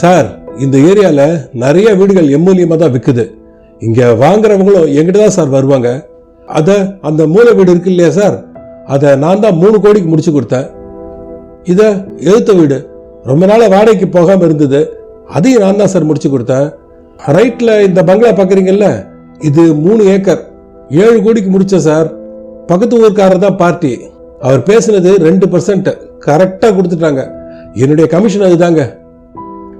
Sir இந்த ஏரியாவில் நிறைய வீடுகள் எம்மூலியமாக தான் விற்குது இங்கே வாங்குறவங்களும் எங்கிட்ட தான் சார் வருவாங்க. அதை அந்த மூலை வீடு இருக்கு இல்லையா சார்? அதை நான் தான் மூணு கோடிக்கு முடிச்சு கொடுத்தேன். இதை எழுத்த வீடு. ரொம்ப நாளாக வாடகைக்கு போகாமல் இருந்தது. அதையும் நான் தான் சார் முடிச்சு கொடுத்தேன். ரைட்டில் இந்த பங்களா பார்க்குறீங்கல்ல இது மூணு ஏக்கர். ஏழு கோடிக்கு முடித்தேன் சார். பக்கத்து ஊருக்காரர் தான் பார்ட்டி. அவர் பேசுனது ரெண்டு பர்சன்ட் கரெக்டாக கொடுத்துட்டாங்க. என்னுடைய கமிஷன் அதுதாங்க.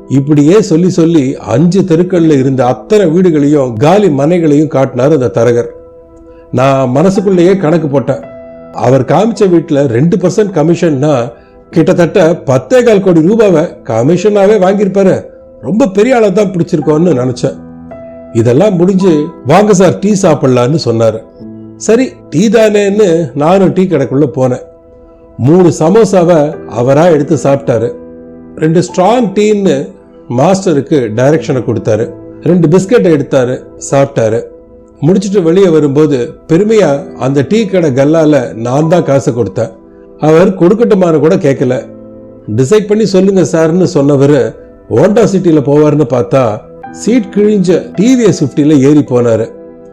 இப்படியே சொல்லி சொல்லி அஞ்சு தெருக்கள்ல இருந்த அத்தனை வீடுகளையும் காலி மனைகளையும் காட்டினார் அந்த தரகர். நான் மனசுக்குள்ளேயே கணக்கு போட்டேன். அவர் காமிச்ச வீட்டில் ரெண்டு பர்சன்ட் கமிஷன்னா கிட்டத்தட்ட பத்தே கால் கோடி ரூபாவை கமிஷனாகவே வாங்கியிருப்பாரு. ரொம்ப பெரிய ஆளை தான் பிடிச்சிருக்கோன்னு நினச்சேன். இதெல்லாம் முடிஞ்சு வாங்க சார் டீ சாப்பிட்லான்னு சொன்னார். சரி டீ தானேன்னு நானும் டீ கடைக்குள்ளே போனேன். மூணு சமோசாவை அவராக எடுத்து சாப்பிட்டாரு. ரெண்டு ஸ்ட்ராங் டீன்னு மாஸ்டருக்கு டைரக்ஷனை கொடுத்தாரு. ரெண்டு பிஸ்கெட்டை எடுத்தாரு சாப்பிட்டாரு. முடிச்சுட்டு வெளியே வரும்போது பெருமையா அந்த டீ கடை கல்லால நான் தான் காசு கொடுத்தேன். அவர் கொடுக்கட்டுமான்னு கூட கேட்கல. டிசைட் பண்ணி சொல்லுங்க சார்னு சொன்னவர் ஹோண்டா சிட்டியில போவார்னு பார்த்தா சீட் கிழிஞ்ச டிவிஎஸ் ஃபிஃப்டியில் ஏறி போனாரு.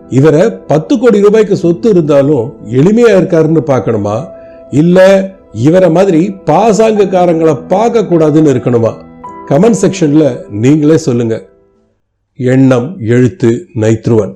இவரை பத்து கோடி ரூபாய்க்கு சொத்து இருந்தாலும் எளிமையா இருக்காருன்னு பார்க்கணுமா? இல்ல இவரை மாதிரி பாசாங்கக்காரங்களை பார்க்க கூடாதுன்னு இருக்கணுமா? கமெண்ட் செக்ஷனில் நீங்களே சொல்லுங்கள் எண்ணம் எழுத்து நைத்ருவன்